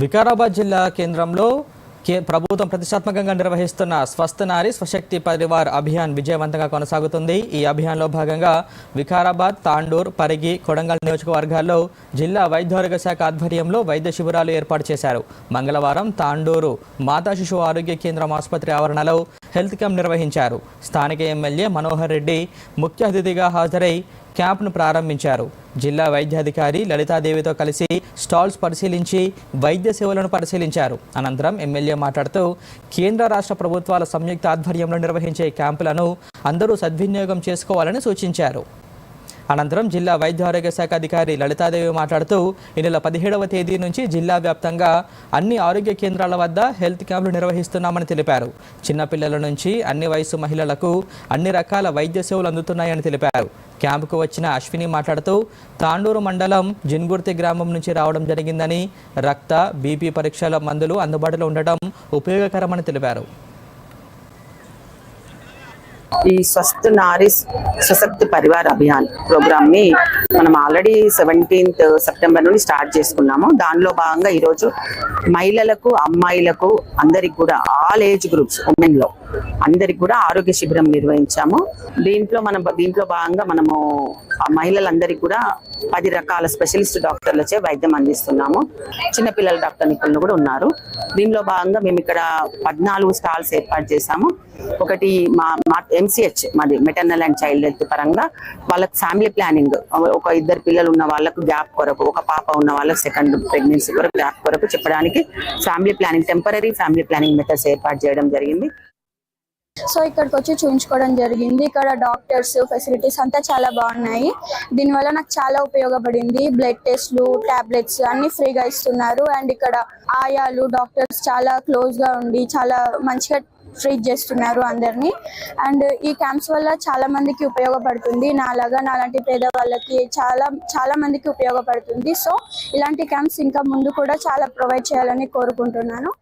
వికారాబాద్ జిల్లా కేంద్రంలో కే ప్రభుత్వం ప్రతిష్టాత్మకంగా నిర్వహిస్తున్న స్వస్థ నారి స్వశక్తి పరివార్ అభియాన్ విజయవంతంగా కొనసాగుతుంది. ఈ అభియాన్లో భాగంగా వికారాబాద్ తాండూర్ పరిగి కొడంగల్ నియోజకవర్గాల్లో జిల్లా వైద్యారోగ్య శాఖ ఆధ్వర్యంలో వైద్య శిబిరాలు ఏర్పాటు చేశారు. మంగళవారం తాండూరు మాతా శిశువు ఆరోగ్య కేంద్రం ఆసుపత్రి ఆవరణలో హెల్త్ క్యాంప్ నిర్వహించారు. స్థానిక ఎమ్మెల్యే మనోహర్ రెడ్డి ముఖ్య అతిథిగా హాజరై క్యాంప్ను ప్రారంభించారు. జిల్లా వైద్యాధికారి లలితాదేవితో కలిసి స్టాల్స్ పరిశీలించి వైద్య సేవలను పరిశీలించారు. అనంతరం ఎమ్మెల్యే మాట్లాడుతూ కేంద్ర రాష్ట్ర ప్రభుత్వాల సంయుక్త ఆధ్వర్యంలో నిర్వహించే క్యాంపులను అందరూ సద్వినియోగం చేసుకోవాలని సూచించారు. అనంతరం జిల్లా వైద్య ఆరోగ్య శాఖ అధికారి లలితాదేవి మాట్లాడుతూ ఈ నెల పదిహేడవ తేదీ నుంచి జిల్లా వ్యాప్తంగా అన్ని ఆరోగ్య కేంద్రాల వద్ద హెల్త్ క్యాంపులు నిర్వహిస్తున్నామని తెలిపారు. చిన్నపిల్లల నుంచి అన్ని వయసు మహిళలకు అన్ని రకాల వైద్య సేవలు అందుతున్నాయని తెలిపారు. క్యాంపుకు వచ్చిన అశ్విని మాట్లాడుతూ తాండూరు మండలం జిన్గుర్తి గ్రామం నుంచి రావడం జరిగిందని రక్త బీపీ పరీక్షల మందులు అందుబాటులో ఉండటం ఉపయోగకరమని తెలిపారు. ఈ స్వస్థ నారీ సశక్తి పరివార్ అభియాన్ ప్రోగ్రామ్ని మనం ఆల్రెడీ సెవెంటీన్త్ సెప్టెంబర్ నుండి స్టార్ట్ చేసుకున్నాము. దానిలో భాగంగా ఈరోజు మహిళలకు అమ్మాయిలకు అందరికి కూడా ఆల్ ఏజ్ గ్రూప్స్ ఉమెన్లో అందరికి కూడా ఆరోగ్య శిబిరం నిర్వహించాము. దీంట్లో మనం దీంట్లో భాగంగా మనము మహిళలందరికీ కూడా పది రకాల స్పెషలిస్ట్ డాక్టర్లచే వైద్యం అందిస్తున్నాము. చిన్నపిల్లల డాక్టర్ నిపుణులు కూడా ఉన్నారు. దీనిలో భాగంగా మేము ఇక్కడ పద్నాలుగు స్టాల్స్ ఏర్పాటు చేశాము. ఒకటి మా మా ఎంసీహెచ్ మాది మెటర్నల్ అండ్ చైల్డ్ హెల్త్ పరంగా వాళ్ళకి ఫ్యామిలీ ప్లానింగ్ ఒక ఇద్దరు పిల్లలు ఉన్న వాళ్ళకు గ్యాప్ కొరకు ఒక పాప ఉన్న వాళ్ళకి సెకండ్ ప్రెగ్నెన్సీ కొరకు గ్యాప్ కొరకు చెప్పడానికి family planning temporary family planning methods ఏర్పాటు చేయడం జరిగింది. సో ఇక్కడికి వచ్చి చూపించుకోవడం జరిగింది. ఇక్కడ డాక్టర్స్ ఫెసిలిటీస్ అంతా చాలా బాగున్నాయి. దీనివల్ల నాకు చాలా ఉపయోగపడింది. బ్లడ్ టెస్ట్లు టాబ్లెట్స్ అన్ని ఫ్రీగా ఇస్తున్నారు. అండ్ ఇక్కడ ఆయాలు డాక్టర్స్ చాలా క్లోజ్గా ఉండి చాలా మంచిగా ట్రీట్ చేస్తున్నారు అందరినీ. అండ్ ఈ క్యాంప్స్ వల్ల చాలా మందికి ఉపయోగపడుతుంది. నాలాగా నాలాంటి పేద వాళ్ళకి చాలా చాలా మందికి ఉపయోగపడుతుంది. సో ఇలాంటి క్యాంప్స్ ఇంకా ముందు కూడా చాలా ప్రొవైడ్ చేయాలని కోరుకుంటున్నాను.